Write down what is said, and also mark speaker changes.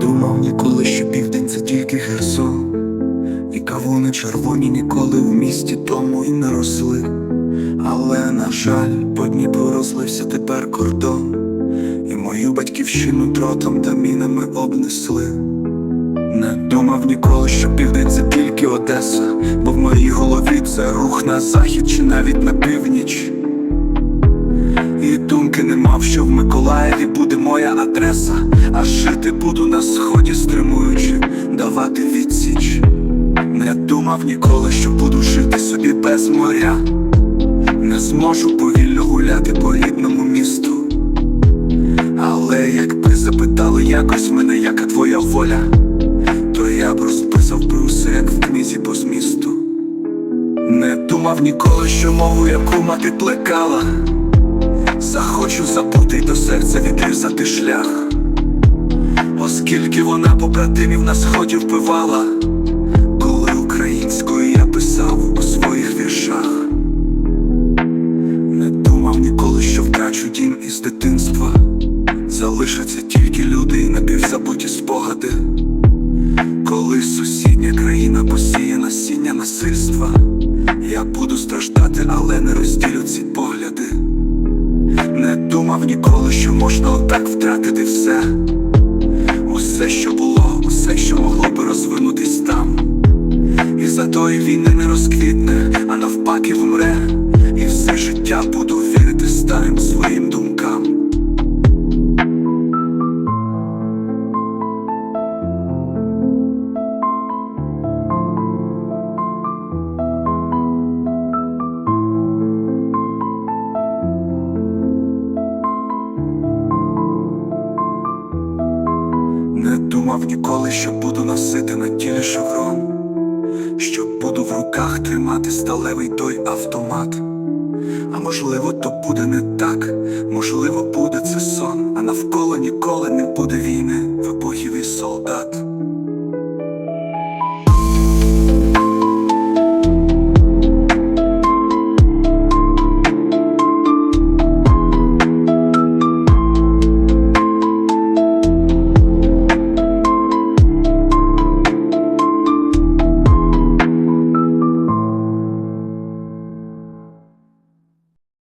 Speaker 1: думав ніколи, що південь це тільки Херсон І кавуни червоні ніколи в місті тому і не росли. Але, на жаль, по Дніпру розлився тепер кордон, і мою батьківщину дротом та мінами обнесли. Не думав ніколи, що південь це тільки Одеса, бо в моїй голові це рух на захід чи навіть на північ. І думки не мав, що в Миколаєві буде моя адреса, а жити буду на сході, стримуючи, давати відсіч. Не думав ніколи, що буду жити собі без моря. Не зможу повільно гуляти по рідному місту. Але якби запитали якось мене, яка твоя воля, то я б розписав би усе, як в книзі по змісту. Не думав ніколи, що мову, яку мати плекала. Відрізати шлях, оскільки вона побратимів на сході вбивала, коли українською я писав у своїх віршах. Не думав ніколи, що втрачу дім із дитинства. Залишаться тільки люди і напівзабуті спогади. Коли сусідня країна посіє насіння насильства, я буду страждати, але не розділю ці погляди. Не думав ніколи, що можна отак втратити все. Усе, що було, усе, що могло би розвинутись там. І за тої війни не розквітне, а навпаки вмре. І все життя буду вірити старим своїм думкам. Думав ніколи, що буду носити на тілі шеврон, що буду в руках тримати сталевий той автомат. А можливо, то буде не так, можливо, буде це сон, а навколо ніколи не буде війни.